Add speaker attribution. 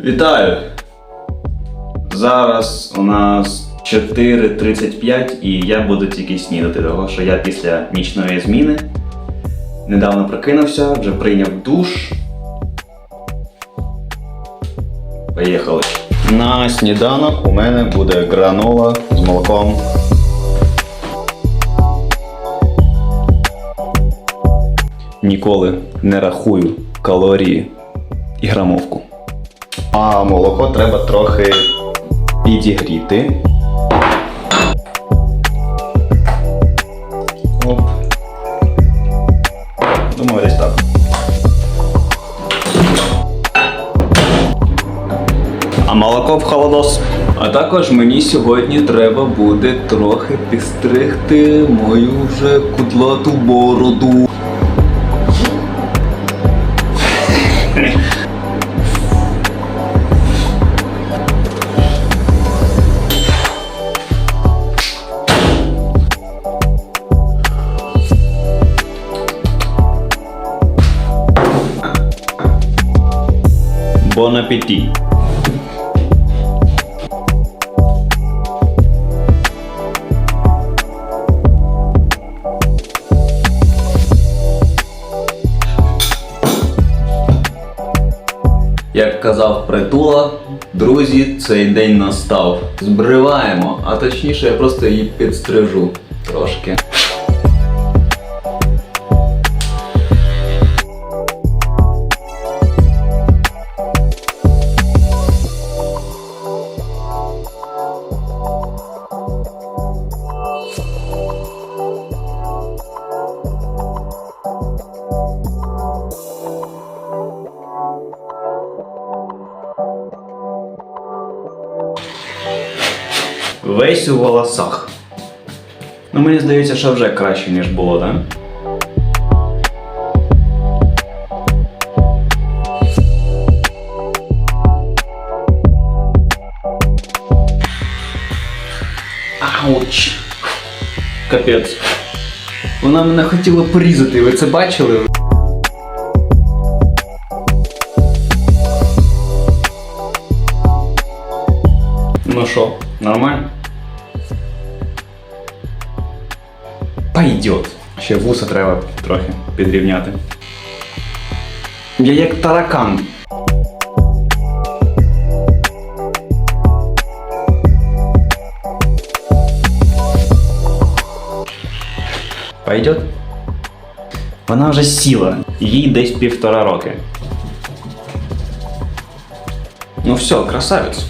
Speaker 1: Вітаю! Зараз у нас 4.35 і я буду тільки снідати, того що я після нічної зміни недавно прокинувся, вже прийняв душ. Поїхали. На сніданок у мене буде гранола з молоком. Ніколи не рахую калорії і грамовку. А молоко треба трохи підігріти. Оп. Думаю, десь так. А молоко в холодос. А також мені сьогодні треба буде трохи підстригти мою вже кудлату бороду. Бон апеті. Як казав притула, друзі, цей день настав. Збриваємо, а точніше я просто її підстрижу трошки. Весь у волосах. Ну, мені здається, що вже краще, ніж було, так? Ауч. Капець. Вона мене хотіла порізати, ви це бачили? Ну що, нормально? Пойдет. Ще вуса треба трохи підрівняти. Я як таракан. Пойдет? Вона вже сіла, їй десь півтора роки. Ну все, красавець.